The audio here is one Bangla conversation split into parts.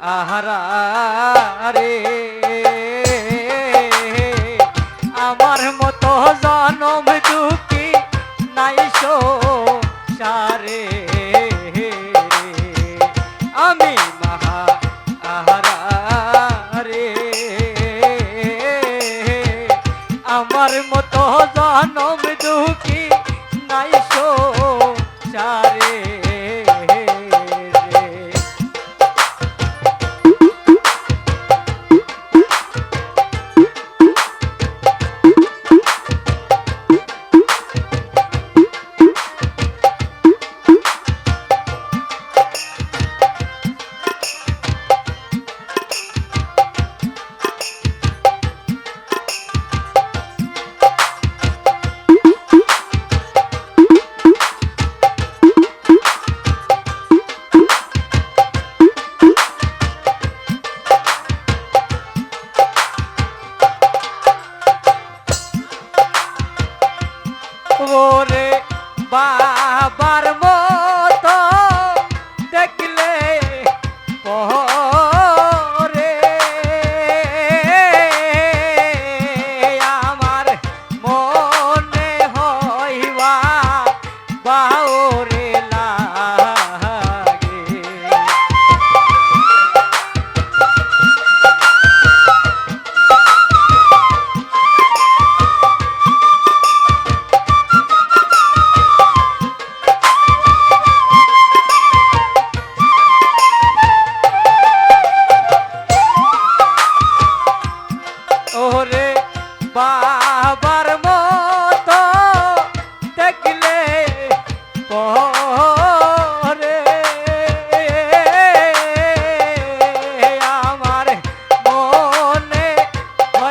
আহারা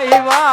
হইবা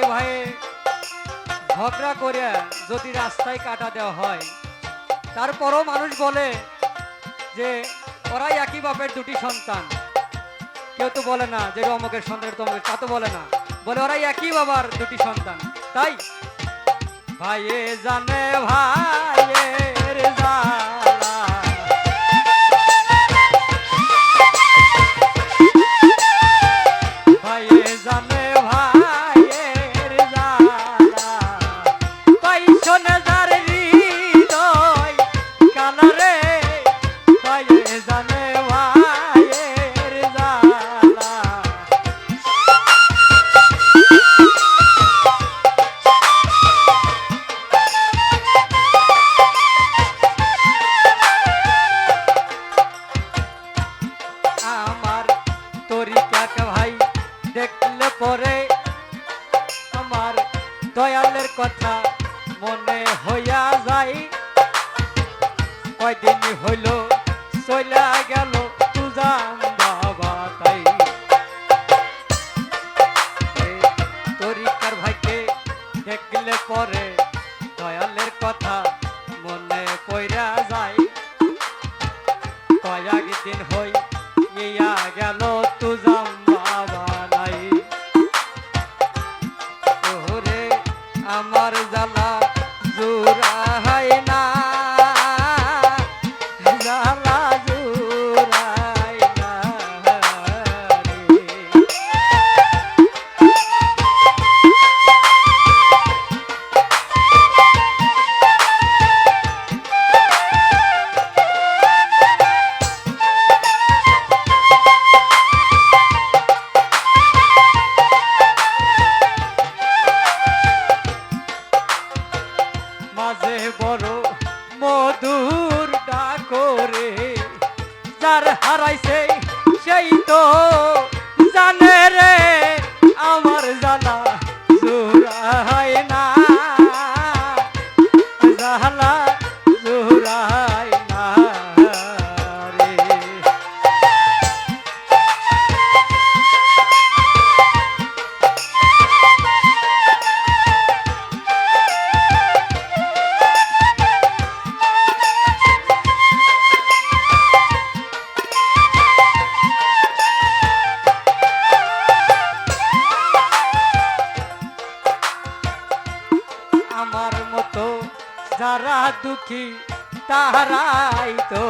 ভাই ভাই, ঝগড়া করে যদি রাস্তায় কাটা দেওয়া হয়, তারপরও মানুষ বলে যে, ওরাই একই বাপের দুটি সন্তান। কেউ তো বলে না যে অমুকের সন্তান তমুকের তা তো বলে না। বলে ওরাই একই বাবার দুটি সন্তান, তাই? ভাইয়ে জানে, ভাইয়ের জানে দয়ালের কথা মনে হইয়া যাই কয়দিন হইল চইলা গেল তুজাম আমার জ্বালা জোড়া মাঝে বড় মধুর ডাকরে যার হারাইছে সেই তো তারাই তো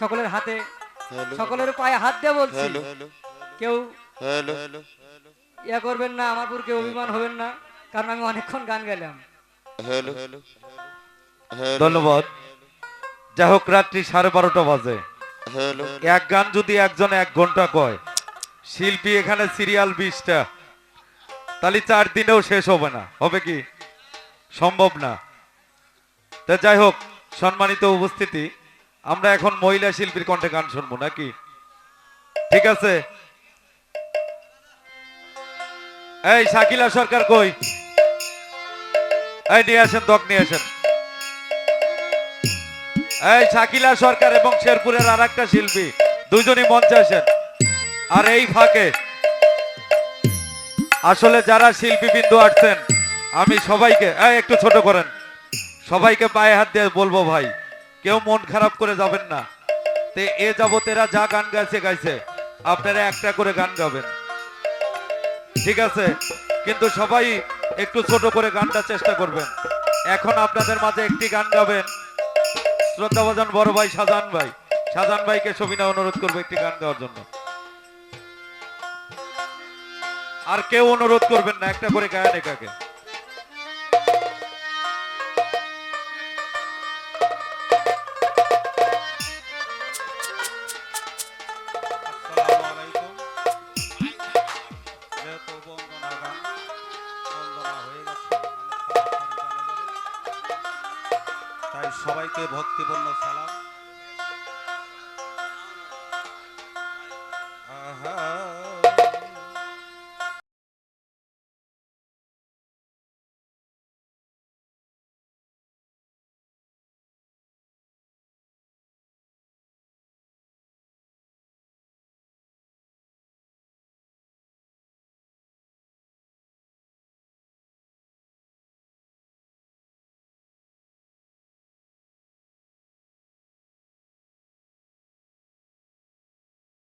সকলের হাতে সকলের পায়ে হাত দিয়ে বলছি কেউ ইয়া করবেন না আমার পুরকে অভিমান হবেন না কারণ আমি অনেকক্ষণ গান গেলাম ধন্যবাদ। যাই হোক রাত্রি সাড়ে বারোটা বাজে। এক গান যদি একজন এক ঘণ্টা কয়, শিল্পী এখানে সিরিয়াল বিশটা, তাহলে চার দিনেও শেষ হবে না, হবে কি? সম্ভব না। তা যাই হোক, সম্মানিত উপস্থিতি, আমরা এখন মহিলা শিল্পীর কণ্ঠে গান শুনব, নাকি? ঠিক আছে? এই শাকিলা সরকার কই? এই নিয়ে আসেন, দক নিয়ে আসেন। এই শাকিলা সরকার এবং শেরপুরের আর একটা শিল্পী, দুজনই মঞ্চে আসেন। আর এই ফাঁকে আসলে যারা শিল্পী বিন্দু আসছেন, আমি সবাইকে একটু ছোট করেন, সবাইকে পায়ে হাত দিয়ে বলব ভাই, কেউ মন খারাপ করে যাবেন না। তে এ যাবতেরা যা গান গাইছে গাইছে, আপনারা একটা করে গান গাবেন। ঠিক আছে? কিন্তু সবাই একটু ছোট করে গানটা চেষ্টা করবেন। এখন আপনাদের মাঝে একটি গান গাবেন শ্রদ্ধাভাজন বড় ভাই সাজান ভাই। সাজান ভাইকে সবিনা অনুরোধ করব একটি গান দেওয়ার জন্য। আর কেউ অনুরোধ করবেন না, একটা করে গায়ন একাকে Aha.